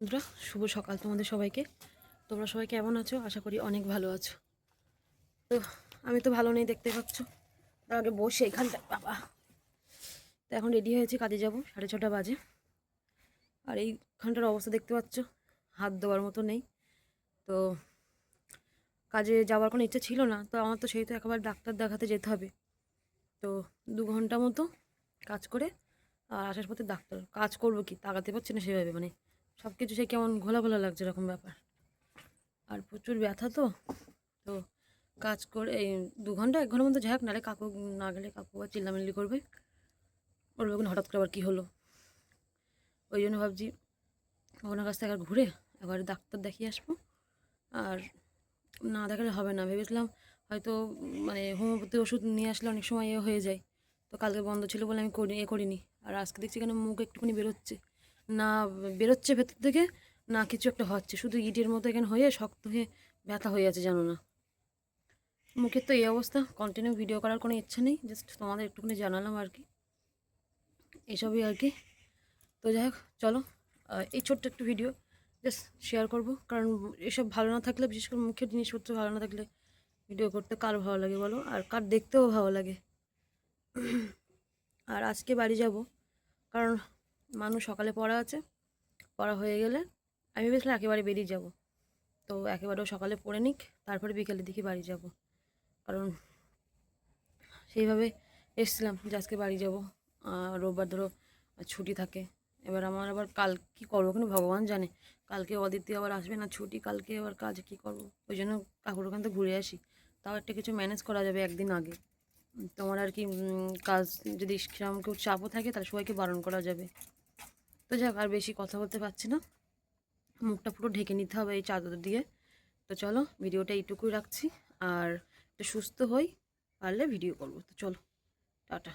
বন্ধুরা, শুভ সকাল তোমাদের সবাইকে। তোমরা সবাই কেমন আছো? আশা করি অনেক ভালো আছো। তো, আমি তো ভালো নেই, দেখতে পাচ্ছ। আগে বসে এখানটায় বাবা। তো এখন রেডি হয়েছি, কাজে যাব, সাড়ে ছটা বাজে। আর এইখানটার অবস্থা দেখতে পাচ্ছ, হাত দেওয়ার মতো নেই। তো, কাজে যাওয়ার কোনো ইচ্ছা ছিল না, তো আমার তো সেই তো একেবারে ডাক্তার দেখাতে যেতে হবে। তো, দু ঘণ্টা মতো কাজ করে, আর আসার পথে ডাক্তার। কাজ করব কি? তাকাতে পারছি না সেভাবে মানে সব কিছু সে কেমন ঘোলা ঘোলা লাগছে এরকম ব্যাপার। আর প্রচুর ব্যথা তো তো কাজ করে এই দু ঘণ্টা, এক ঘণ্টার মধ্যে যাক, নাহলে কাকু না গেলে কাকু আবার চিল্লামিল্লি করবে। বলবে ওখানে হঠাৎ করে আবার কী হলো। ওই জন্য ভাবছি ওনার কাছ থেকে ঘুরে একবার ডাক্তার দেখিয়ে আসব। আর না দেখালে হবে না, ভেবেছিলাম হয়তো মানে হোমিওপ্যাথি ওষুধ নিয়ে আসলে অনেক সময় এ হয়ে যায়। তো কালকে বন্ধ ছিল বলে আমি করি, এ করিনি। আর আজকে দেখছি কেন মুখ একটুখানি বেরোচ্ছে। না, বেরোচ্ছে ভেতর থেকে, না, কিছু একটা হচ্ছে। শুধু ইটের মতো এখানে হয়ে শক্ত হয়ে ব্যথা হয়ে আছে, জানো না। মুখের তো এই অবস্থা কন্টিনিউ ভিডিও করার কোনো ইচ্ছা নেই জাস্ট তোমাদের একটুখানি জানালাম আর কি। এসবই আর কি। তো যাই হোক, চলো এই ছোট্ট একটু ভিডিও জাস্ট শেয়ার করব। কারণ এসব ভালো না থাকলে, বিশেষ করে মুখের জিনিসপত্র ভালো না থাকলে ভিডিও করতে কার ভালো লাগে বলো? আর কার দেখতেও ভালো লাগে? আর আজকে বাড়ি যাব, কারণ মানুষ সকালে পড়া আছে, পড়া হয়ে গেলে আমি ভেবেছিলাম একেবারে বেরিয়ে যাব। তো একেবারেও সকালে পড়ে নিক, তারপরে বিকেলের দিকে বাড়ি যাব। কারণ সেইভাবে এসছিলাম যে আজকে বাড়ি যাব। রোববার ধরো ছুটি থাকে। এবার আমার আবার কাল কী করব কিন্তু ভগবান জানে। কালকে অদিতি আবার আসবে না ছুটি, কালকে আবার কাজ, কী করব? ওই জন্য কাকুর ওখান থেকে ঘুরে আসি। তাও একটা কিছু ম্যানেজ করা যাবে একদিন আগে। তোমার আর কি কাজ যদি সেরকম কেউ চাপও থাকে তাহলে সবাইকে বারণ করা যাবে। তো যাক, আর বেশি কথা বলতে পারছি না। মুখটা পুরো ঢেকে নিতে হবে এই চাদর দিয়ে। তো চলো, ভিডিওটা এইটুকুই রাখছি। আর একটু সুস্থ হই, পারলে ভিডিও করব। তো চলো, টাটা।